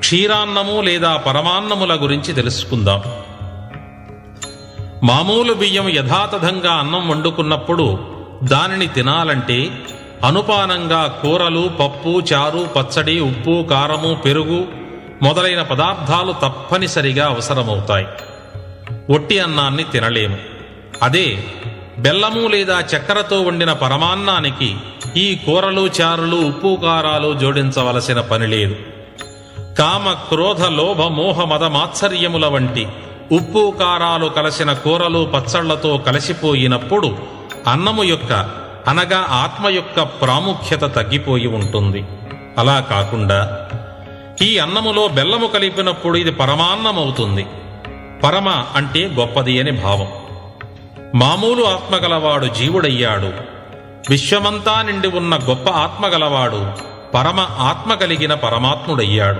క్షీరాన్నము లేదా పరమాన్నముల గురించి తెలుసుకుందాం. మామూలు బియ్యం యథాతథంగా అన్నం వండుకున్నప్పుడు దానిని తినాలంటే అనుపానంగా కూరలు పప్పు చారు పచ్చడి ఉప్పు కారము పెరుగు మొదలైన పదార్థాలు తప్పనిసరిగా అవసరమవుతాయి. ఒట్టి అన్నాన్ని తినలేము. అదే బెల్లము లేదా చక్కెరతో వండిన పరమాన్నానికి ఈ కూరలు చారులు ఉప్పు కారాలు జోడించవలసిన పని లేదు. కామ క్రోధ లోభ మోహ మద మాత్సర్యముల వంటి ఉప్పు కారాలు కలసిన కూరలు పచ్చళ్ళతో కలిసిపోయినప్పుడు అన్నము యొక్క అనగా ఆత్మ యొక్క ప్రాముఖ్యత తగ్గిపోయి ఉంటుంది. అలా కాకుండా ఈ అన్నములో బెల్లము కలిపినప్పుడు ఇది పరమాన్నమవుతుంది. పరమ అంటే గొప్పది అని భావం. మామూలు ఆత్మగలవాడు జీవుడయ్యాడు. విశ్వమంతా నిండి ఉన్న గొప్ప ఆత్మగలవాడు పరమ ఆత్మ కలిగిన పరమాత్ముడయ్యాడు.